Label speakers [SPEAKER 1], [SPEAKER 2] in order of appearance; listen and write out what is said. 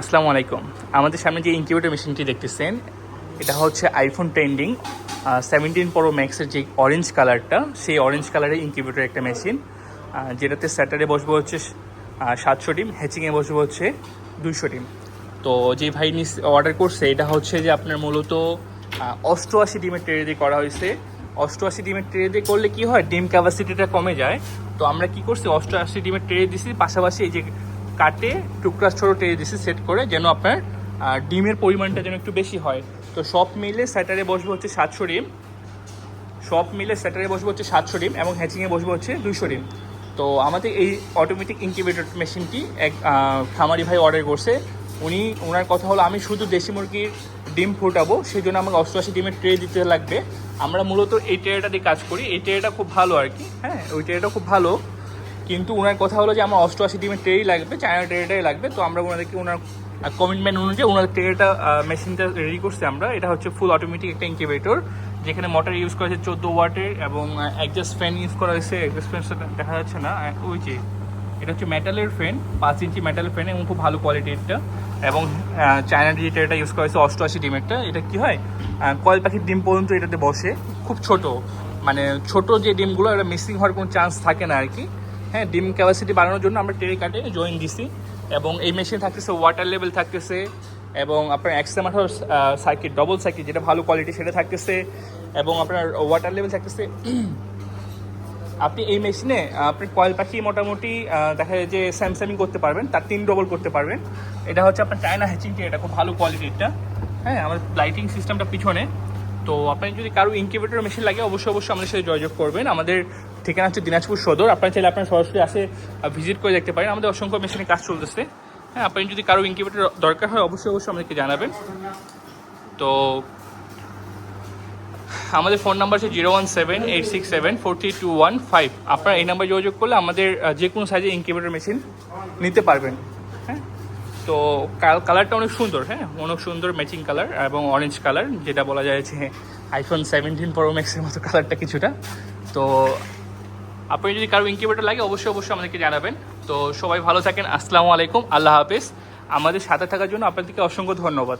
[SPEAKER 1] আসসালামু আলাইকুম। আমাদের সামনে যে ইনকিউবেটর মেশিনটি দেখতেছেন, এটা হচ্ছে আইফোন ট্রেন্ডিং সেভেন্টিন প্রো ম্যাক্সের যে অরেঞ্জ কালারটা সেই অরেঞ্জ কালারের ইনকিউবেটর একটা মেশিন যেটাতে স্যাটারে বসবো হচ্ছে সাতশো ডিম হ্যাচিংয়ে বসবো হচ্ছে দুইশো ডিম। তো যে ভাই নিস অর্ডার করছে, এটা হচ্ছে যে আপনার মূলত অষ্টআশি ডিমের ট্রে দিয়ে করা হয়েছে। অষ্টআশি ডিমের ট্রে দিয়ে করলে কি হয়, ডিম ক্যাপাসিটিটা কমে যায়। তো আমরা কি করছি, অষ্টআশি ডিমের ট্রে দিছি, পাশাপাশি এই যে কাটে টুকরা ছোটো ট্রে দিছি সেট করে যেন আপনার ডিমের পরিমাণটা যেন একটু বেশি হয়। তো সব মিলে স্যাটারে বসবে হচ্ছে সাতশো ডিম। সব মিলে স্যাটারে বসবে হচ্ছে সাতশো ডিম এবং হ্যাচিংয়ে বসবে হচ্ছে দুশো ডিম। তো আমাদের এই অটোমেটিক ইনকিউবেটর মেশিনটি এক খামারি ভাই অর্ডার করছে। উনি ওনার কথা হলো, আমি শুধু দেশি মুরগির ডিম ফুটাবো সেই জন্য আমাকে অষ্টআশি ডিমের ট্রে দিতে লাগবে। আমরা মূলত এই ট্রেটা দিয়ে কাজ করি। এই ট্রেটা খুব ভালো আর কি হ্যাঁ ওই ট্রেটা খুব ভালো। কিন্তু ওনার কথা হলো যে আমার অষ্টআশি ডিমের ট্রেই লাগবে চায়না ট্রেটাই লাগবে, তো আমরা ওনাদেরকে ওনার কমিটমেন্ট অনুযায়ী ওনার ট্রেটা মেশিনটা রেডি করছি আমরা। এটা হচ্ছে ফুল অটোমেটিক একটা ইনকিউবেটর যেখানে মোটর ইউজ করা হয়েছে চোদ্দ ওয়াটের এবং অ্যাডজাস্ট ফ্যান ইউজ করা হয়েছে অ্যাডজাস্ট ফ্যান দেখা যাচ্ছে না ওই যে, এটা হচ্ছে মেটালের ফ্যান পাঁচ ইঞ্চি মেটালের ফ্যান এবং খুব ভালো কোয়ালিটিরটা এবং চায়না যেটা এটা ইউজ করা হয়েছে অষ্টআশি ডিমেরটা এটা কি হয় কয়েল পাখির ডিম পর্যন্ত এটাতে বসে, খুব ছোট। মানে ছোট যে ডিমগুলো, এটা মিসিং হওয়ার কোনো চান্স থাকে না আর কি। হ্যাঁ ডিম ক্যাপাসিটি বাড়ানোর জন্য আমরা টেরে কাটে জয়েন দিছি। এবং এই মেশিন থাকতেছে ওয়াটার লেভেল থাকতেছে, এবং আপনার এক্সট্রামাটার সার্কিট ডবল সার্কিট যেটা ভালো কোয়ালিটি সেটা থাকতেছে, এবং আপনার ওয়াটার লেভেল থাকতেছে। আপনি এই মেশিনে আপনি কয়েল পাখি মোটামুটি দেখা যায় যে স্যামসামিং করতে পারবেন, তার তিন ডবল করতে পারবেন। এটা হচ্ছে আপনার চায়না হ্যাচিংটি এটা খুব ভালো কোয়ালিটিরটা হ্যাঁ আমার লাইটিং সিস্টেমটা পিছনে। তো আপনি যদি কারও ইনকিউবেটর মেশিন লাগে, অবশ্যই অবশ্যই আমাদের সাথে যোগাযোগ করবেন। আমাদের ঠিকানা হচ্ছে দিনাজপুর সদর। আপনার চাইলে আপনার সরাসরি আসে ভিজিট করে দেখতে পারেন। আমাদের অসংখ্য মেশিনে কাজ চলতেছে। হ্যাঁ আপনি যদি কারও ইনকিউবেটর দরকার হয়, অবশ্যই অবশ্যই আমাদেরকে জানাবেন। তো, আমাদের ফোন নাম্বার আছে zero one seven eight six seven four three two one five আপনারা এই নাম্বারে যোগাযোগ করলে আমাদের যে কোনো সাইজের ইনকিউবেটর মেশিন নিতে পারবেন। হ্যাঁ? তো কালারটা অনেক সুন্দর হ্যাঁ? অনেক সুন্দর ম্যাচিং কালার এবং অরেঞ্জ কালার যেটা বলা যায় যে আইফোন সেভেন্টিন প্রো ম্যাক্সের মতো কালারটা কিছুটা। তো আপনি যদি কারও ইনকিউবেটার লাগে, অবশ্যই অবশ্যই আমাদেরকে জানাবেন। তো সবাই ভালো থাকেন, আসসালামু আলাইকুম, আল্লাহ হাফেজ। আমাদের সাথে থাকার জন্য আপনাদেরকে অসংখ্য ধন্যবাদ।